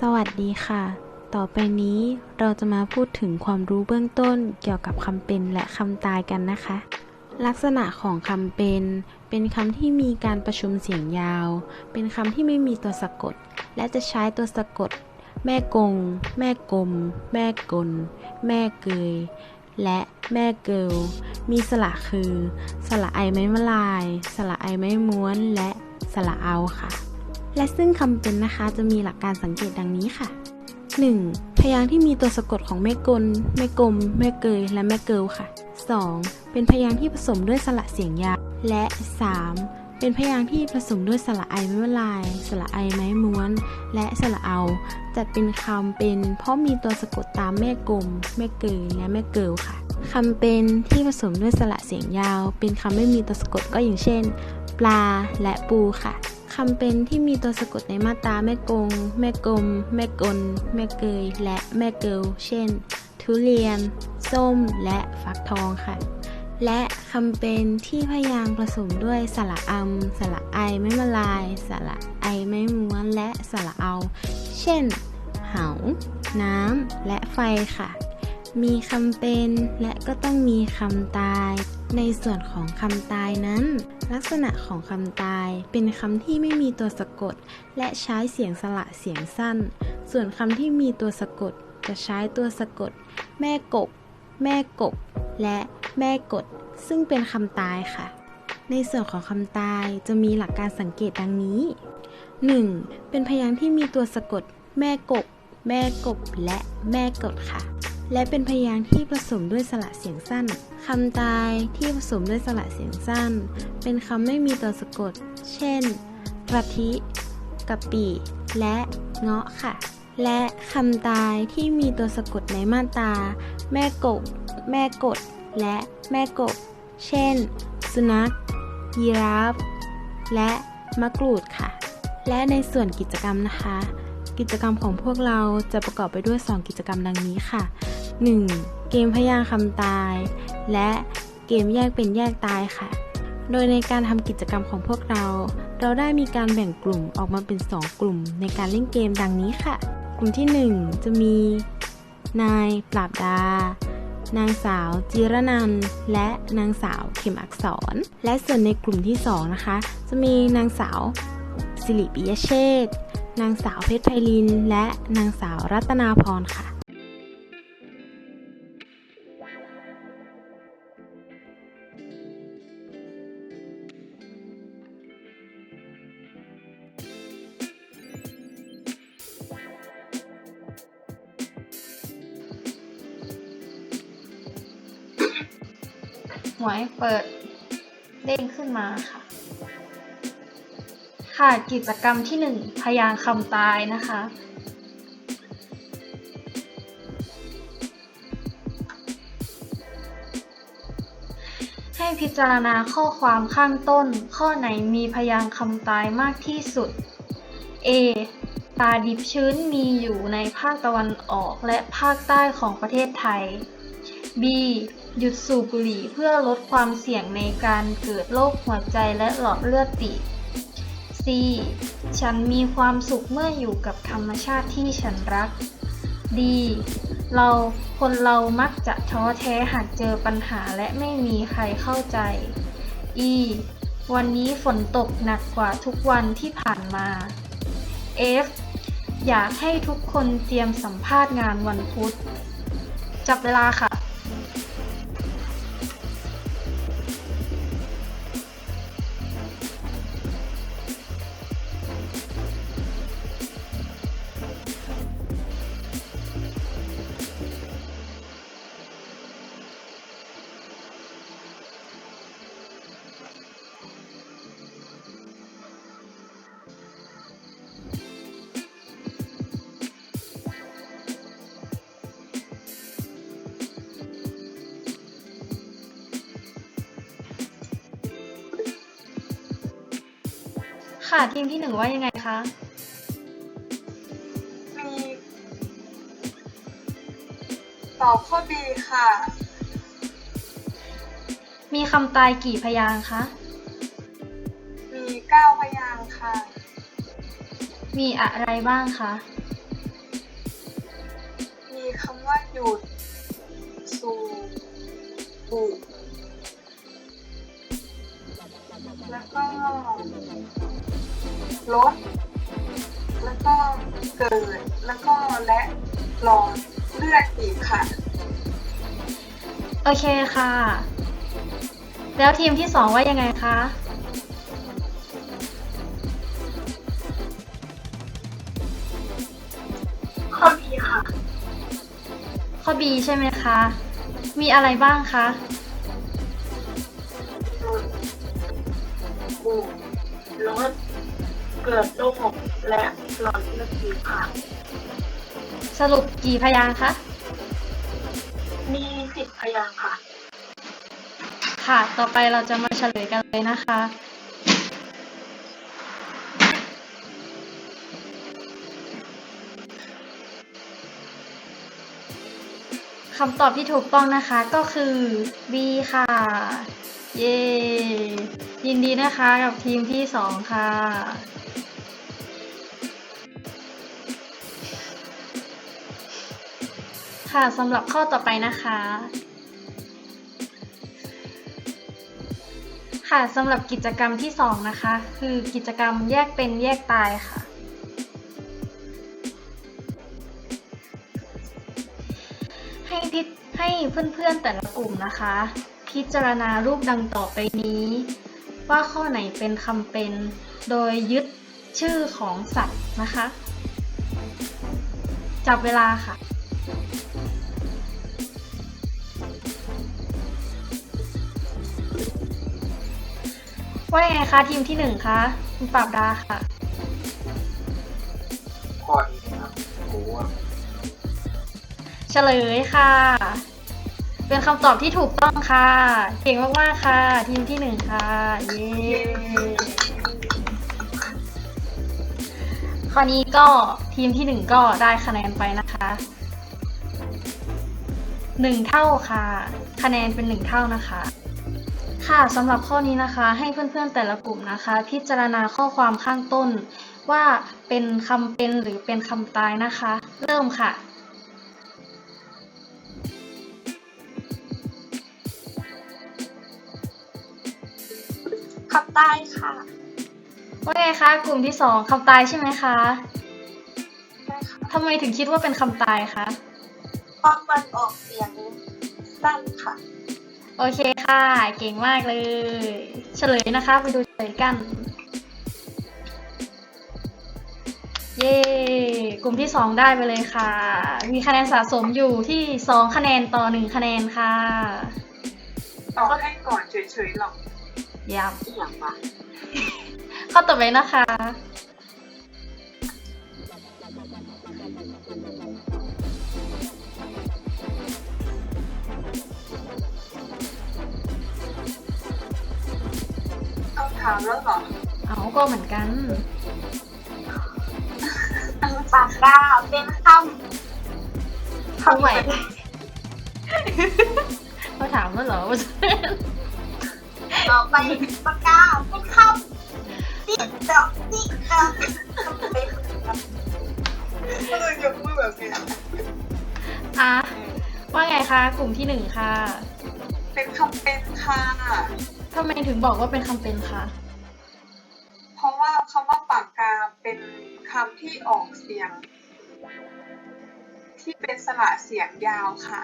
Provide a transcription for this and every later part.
สวัสดีค่ะ ต่อไปนี้เราจะมาพูดถึงความรู้เบื้องต้นเกี่ยวกับคำเป็นและคำตายกันนะคะ ลักษณะของคำเป็น เป็นคำที่มีการประชุมเสียงยาว เป็นคำที่ไม่มีตัวสะกด และจะใช้ตัวสะกด แม่กง แม่กลม แม่กล แม่เกย และแม่เกิลมีสระคือ สระไอไม้มะลาย สระไอไม้ม้วน และสระเอาค่ะ และซึ่งคำเป็นนะคะจะมีหลักการสังเกตดังนี้ค่ะ 1. พยางค์ที่มีตัวสะกดของแม่กล แม่กลม แม่เกย และแม่เกิลค่ะ 2. เป็นพยางค์ที่ผสมด้วยสระเสียงยาว และ 3. เป็นพยางค์ที่ผสมด้วยสระไอไม้ลาย สระไอไม้ม้วน และสระเอา จัดเป็นคำเป็น เพราะมีตัวสะกดตามแม่กลม แม่เกย และแม่เกิลค่ะคำเป็นที่ผสมด้วยสระเสียงยาว เป็นคำไม่มีตัวสะกดก็อย่างเช่น ปลาและปูค่ะ คำเป็นที่มีตัวสะกดในมาตราแม่กง แม่กลม แม่กล แม่เกย และแม่เกิลเช่น ทุเรียน ส้ม และฟักทองค่ะ และคำเป็นที่พยางผสมด้วยสระอำสระไอไม่มาลาย สระไอไม่ม้วน และสระเอา เช่น เหา น้ำ และไฟค่ะ มีคำเป็นและก็ต้องมีคำตาย ในส่วนของคำตายนั้น ลักษณะของคำตายเป็นคำที่ไม่มีตัวสะกด และใช้เสียงสระเสียงสั้น ส่วนคำที่มีตัวสะกดจะใช้ตัวสะกด แม่กบแม่กบและแม่กด ซึ่งเป็นคำตายค่ะ ในส่วนของคำตายจะมีหลักการสังเกตดังนี้ 1. เป็นพยางค์ที่มีตัวสะกด แม่กบแม่กบ และแม่กดค่ะ และเป็นพยางค์ที่ผสมด้วยสระเสียงสั้นคำตายที่ผสมด้วยสระเสียงสั้น เป็นคำไม่มีตัวสะกด เช่นกระทิกะปิและเงาะค่ะ และคำตายที่มีตัวสะกดในมาตราแม่กบ แม่กด และแม่กบ เช่น สุนัข ยีราฟ และมะกรูดค่ะ และในส่วนกิจกรรมนะคะ กิจกรรมของพวกเราจะประกอบไปด้วย 2 กิจกรรมดังนี้ค่ะ 1. เกมพยางค์คำตาย และเกมแยกเป็นแยกตายค่ะ โดยในการทำกิจกรรมของพวกเรา เราได้มีการแบ่งกลุ่มออกมาเป็น 2 กลุ่มในการเล่นเกมดังนี้ค่ะ กลุ่มที่ 1 จะมี นาย ปราบดา นางสาว จิรนัน และนางสาวเข็มอักษร และส่วนในกลุ่มที่ 2 นะคะ จะมีนางสาวสิริปิยเชษฐ์นางสาวเพชรไพลิน และนางสาวรัตนาพรค่ะ หวยเปิดเด้งขึ้นมาค่ะ ค่ะกิจกรรมที่หนึ่งพยางคำตายนะคะ ให้พิจารณาข้อความข้างต้น ข้อไหนมีพยางค์คำตายมากที่สุด A ตาดิบชื้นมีอยู่ในภาคตะวันออกและภาคใต้ของประเทศไทย B หยุดสูบบุหรี่เพื่อลดความเสี่ยงในการเกิดโรคหัวใจและหลอดเลือดตีบ C ฉันมีความสุขเมื่ออยู่กับธรรมชาติที่ฉันรัก D เราคนเรามักจะท้อแท้หากเจอปัญหาและไม่มีใครเข้าใจ E วันนี้ฝนตกหนักกว่าทุกวันที่ผ่านมา F อยากให้ทุกคนเตรียมสัมภาษณ์งานวันพุธ จับเวลาค่ะ ค่ะ ทีมที่หนึ่งว่ายังไงคะ มีตอบข้อดีค่ะ มีคำตายกี่พยางค์คะ มีเก้าพยางค์ค่ะ มีอะไรบ้างคะคำว่าหยุด ลอดเลือดอีกค่ะ โอเคค่ะ แล้วทีมที่สองว่ายังไงคะ ข้อบีค่ะ ข้อ B ใช่ไหมคะ มีอะไรบ้างคะหยุดบุลดเกิดโรคและหลอดเลือดอีกค่ะ สรุปกี่พยางค์คะ มีสิบพยางค์ค่ะ ค่ะ ต่อไปเราจะมาเฉลยกันเลยนะคะ คำตอบที่ถูกต้องนะคะก็คือ B ค่ะ เย้ ยินดีนะคะกับทีมที่สองค่ะ ค่ะสำหรับข้อต่อไปนะคะ ค่ะสำหรับกิจกรรมที่ 2 นะคะ คือกิจกรรมแยกเป็นแยกตายค่ะ ให้พิให้เพื่อนๆแต่ละกลุ่มนะคะ พิจารณารูปดังต่อไปนี้ ว่าข้อไหนเป็นคำเป็น โดยยึดชื่อของสัตว์นะคะ จับเวลาค่ะ ว่ายังไงคะทีมที่หนึ่งคะคุณปราบดาค่ะข้อนี้ครับหมูอะเฉลยค่ะ เป็นคำตอบที่ถูกต้องค่ะ เก่งมากๆค่ะ ทีมที่หนึ่งค่ะ เย้ข้อนี้ก็ทีมที่หนึ่งก็ได้คะแนนไปนะคะหนึ่งเท่าค่ะ คะแนนเป็นหนึ่งเท่านะคะ ค่ะสำหรับข้อนี้นะคะให้เพื่อนๆแต่ละกลุ่มนะคะ พิจารณาข้อความข้างต้น ว่าเป็นคำเป็นหรือเป็นคำตายนะคะ เริ่มค่ะ คำตายค่ะว่าไงคะกลุ่มที่สองคำตายใช่ไหมคะได้ค่ะทำไมถึงคิดว่าเป็นคำตายคะเพราะมันออกเสียงสั้นค่ะ โอเคค่ะ เก่งมากเลย เฉลยนะคะ ไปดูเฉลยกัน เย้ กลุ่มที่สองได้ไปเลยค่ะ มีคะแนนสะสมอยู่ที่สองคะแนนต่อหนึ่งคะแนนค่ะต่อให้ก่อนเฉยๆหรอกยับอีหยังวะข้อต่อไปนะคะ เอาถามแล้วเหรอเอาก็เหมือนกันปากกาเป็นคำเอาใหม่เขาถามว่าเหรอว่าต่อไปปากกาเป็นคำติ๊กดอกติ๊กดอกเป็นคำก็เลยยกมือแบบเนี้ยอะว่าไงคะ กลุ่มที่หนึ่งค่ะ เป็นคำเป็นค่ะ ทำไมถึงบอกว่าเป็นคำเป็นคะ เพราะว่าคำว่าปากกาเป็นคำที่ออกเสียง ที่เป็นสระเสียงยาวค่ะ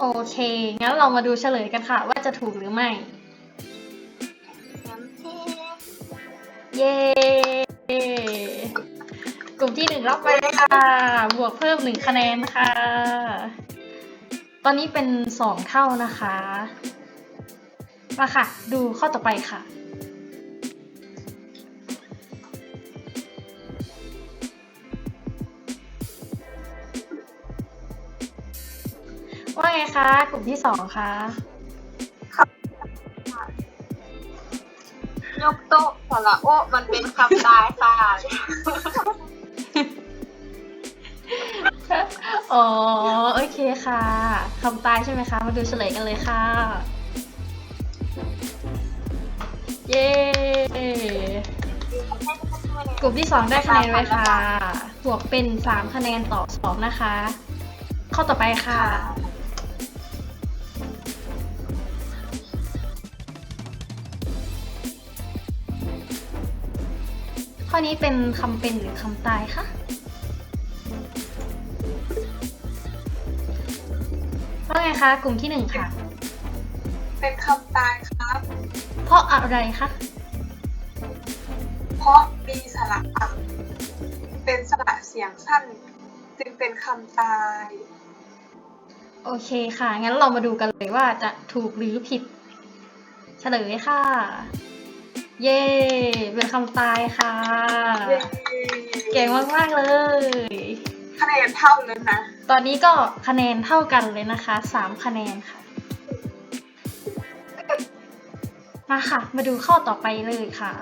โอเค งั้นเรามาดูเฉลยกันค่ะ ว่าจะถูกหรือไม่ เย้ กลุ่มที่หนึ่งรับไปเลยค่ะ บวกเพิ่มหนึ่งคะแนนค่ะ ตอนนี้เป็นสองเท่านะคะ มาค่ะ ดูข้อต่อไปค่ะ ว่าไงคะ กลุ่มที่สองคะยกโต๊ะสระโอ้มันเป็นคำตายค่ะอ๋อ โอเคค่ะคำตายใช่ไหมคะ มาดูเฉลยกันเลยค่ะ เย้กลุ่มที่สองได้คะแนนไว้ค่ะ บวกเป็นสามคะแนนต่อสองนะคะ ข้อต่อไปค่ะ ข้อนี้เป็นคำเป็นหรือคำตายคะว่าไงคะ กลุ่มที่หนึ่งค่ะ เป็นคำตายค รับเพราะอะไรคะเพราะมีสระอักเป็นสระเสียงสั้น จึงเป็นคำตาย โอเคค่ะ งั้นเรามาดูกันเลยว่าจะถูกหรือผิด เฉลยค่ะ เย้เป็นคำตายค่ะ เย้เก่งมาก ๆ เลย คะแนนเท่านั้นนะ ตอนนี้ก็คะแนนเท่ากันเลยนะคะสามคะแนนค่ะ มาค่ะ มาดูข้อต่อไปเลยค่ะ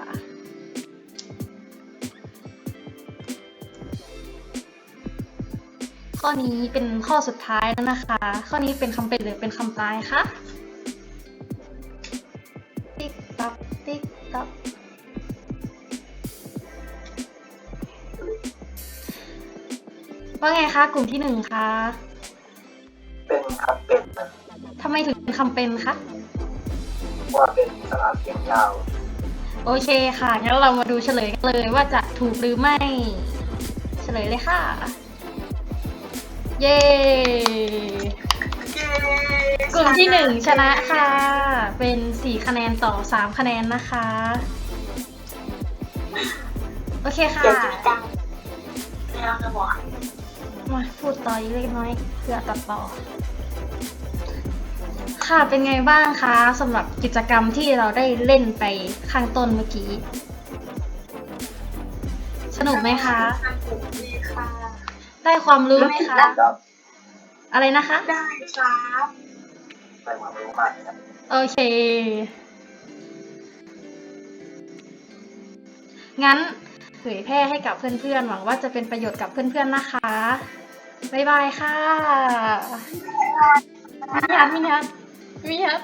ข้อนี้เป็นข้อสุดท้ายแล้วนะคะ ข้อนี้เป็นคำเป็นหรือเป็นคำตายคะติ๊กต๊อกติ๊กต๊อกว่าไงคะ กลุ่มที่หนึ่งคะ เป็นคำเป็นนะทำไมถึงเป็นคำเป็นคะ ว่าเป็นสระเสียงยาว โอเคค่ะงั้นเรามาดูเฉลยกันเลยว่าจะถูกหรือไม่ เฉลยเลยค่ะ เย้เย้กลุ่มที่หนึ่งชนะค่ะ เป็นสี่คะแนนต่อสามคะแนนนะคะ โอเคค่ะเก่งจริงจังไม่เอาจะบอกมาพูดต่ออีกเล็กน้อยเพื่อตัดต่อ ค่ะเป็นไงบ้างคะสำหรับกิจกรรมที่เราได้เล่นไปข้างต้นเมื่อกี้ สนุกไหมคะ สนุกดีค่ะได้ความรู้ไหมคะ ครับอะไรนะคะ ได้ครับได้ความรู้มากครับโอเค งั้นเผยแพร่ให้กับเพื่อนๆ หวังว่าจะเป็นประโยชน์กับเพื่อนๆ นะคะ บ๊ายบายค่ะมิยั ดมิยัดมิยัด